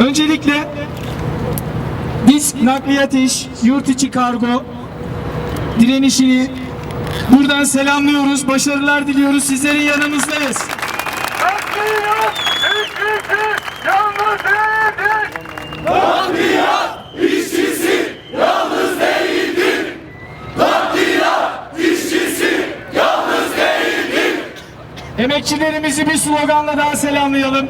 Öncelikle disk nakliyat iş, yurt içi kargo direnişini buradan selamlıyoruz. Başarılar diliyoruz. Sizlerin yanınızdayız. Nakliyat işçisi yalnız değildir. Emekçilerimizi bir sloganla daha selamlayalım.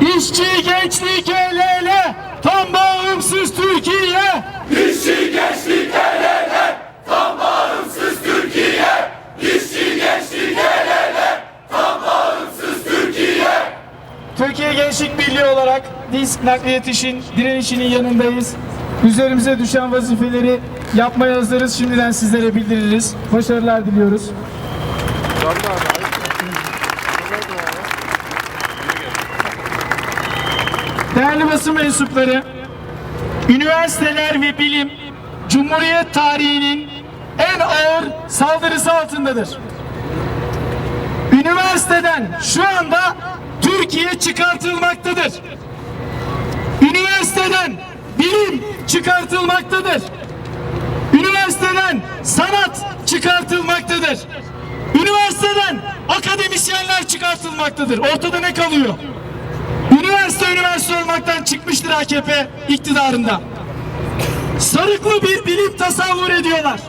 İşçi gençlik el ele, tam bağımsız Türkiye. İşçi gençlik el ele, tam bağımsız Türkiye. İşçi gençlik el ele, tam bağımsız Türkiye. Türkiye Gençlik Birliği olarak disk nakliyat işin direnişinin yanındayız. Üzerimize düşen vazifeleri yapmaya hazırız. Şimdiden sizlere bildiririz. Başarılar diliyoruz. Değerli basın mensupları, üniversiteler ve bilim Cumhuriyet tarihinin en ağır saldırısı altındadır. Üniversiteden şu anda Türkiye çıkartılmaktadır. Üniversiteden bilim çıkartılmaktadır. Üniversiteden sanat çıkartılmaktadır. Üniversiteden akademisyenler çıkartılmaktadır. Ortada ne kalıyor? Üniversite üniversite olmaktan çıkmıştır AKP iktidarında. Sarıklı bir bilim tasavvur ediyorlar.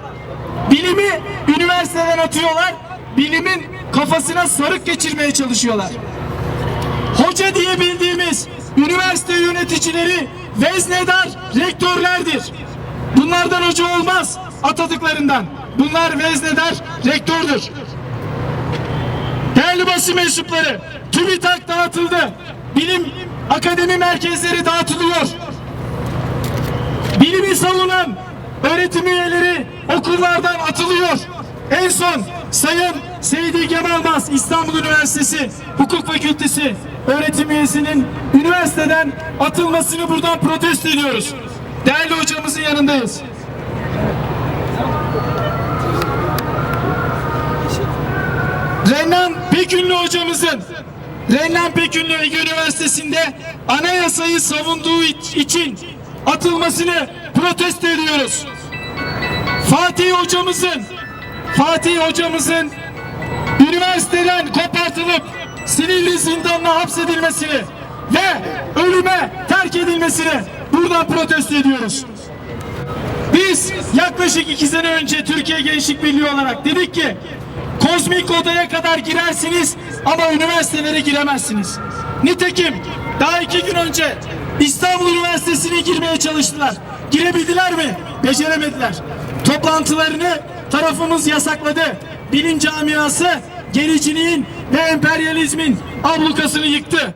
Bilimi üniversiteden atıyorlar. Bilimin kafasına sarık geçirmeye çalışıyorlar. Hoca diye bildiğimiz üniversite yöneticileri veznedar rektörlerdir. Bunlardan hoca olmaz atadıklarından. Bunlar veznedar rektördür. Değerli basın mensupları, TÜBİTAK dağıtıldı. Bilim akademi merkezleri dağıtılıyor. Bilimi savunan öğretim üyeleri okullardan atılıyor. En son Sayın Seydi Gemalmaz İstanbul Üniversitesi Hukuk Fakültesi öğretim üyesinin üniversiteden atılmasını buradan protesto ediyoruz. Değerli hocamızın yanındayız. Renan Pekünlü hocamızın Renan Pekünlü Ege Üniversitesi'nde anayasayı savunduğu iç- için atılmasını protesto ediyoruz. Fatih hocamızın Fatih hocamızın üniversiteden kopartılıp Silivri zindanına hapsedilmesini ve ölüme terk edilmesini buradan protesto ediyoruz. Biz yaklaşık iki sene önce Türkiye Gençlik Birliği olarak dedik ki kozmik odaya kadar girersiniz ama üniversitelere giremezsiniz. Nitekim daha iki gün önce İstanbul Üniversitesi'ne girmeye çalıştılar. Girebildiler mi? Beceremediler. Toplantılarını tarafımız yasakladı. Bilim camiası gericiliğin ve emperyalizmin ablukasını yıktı.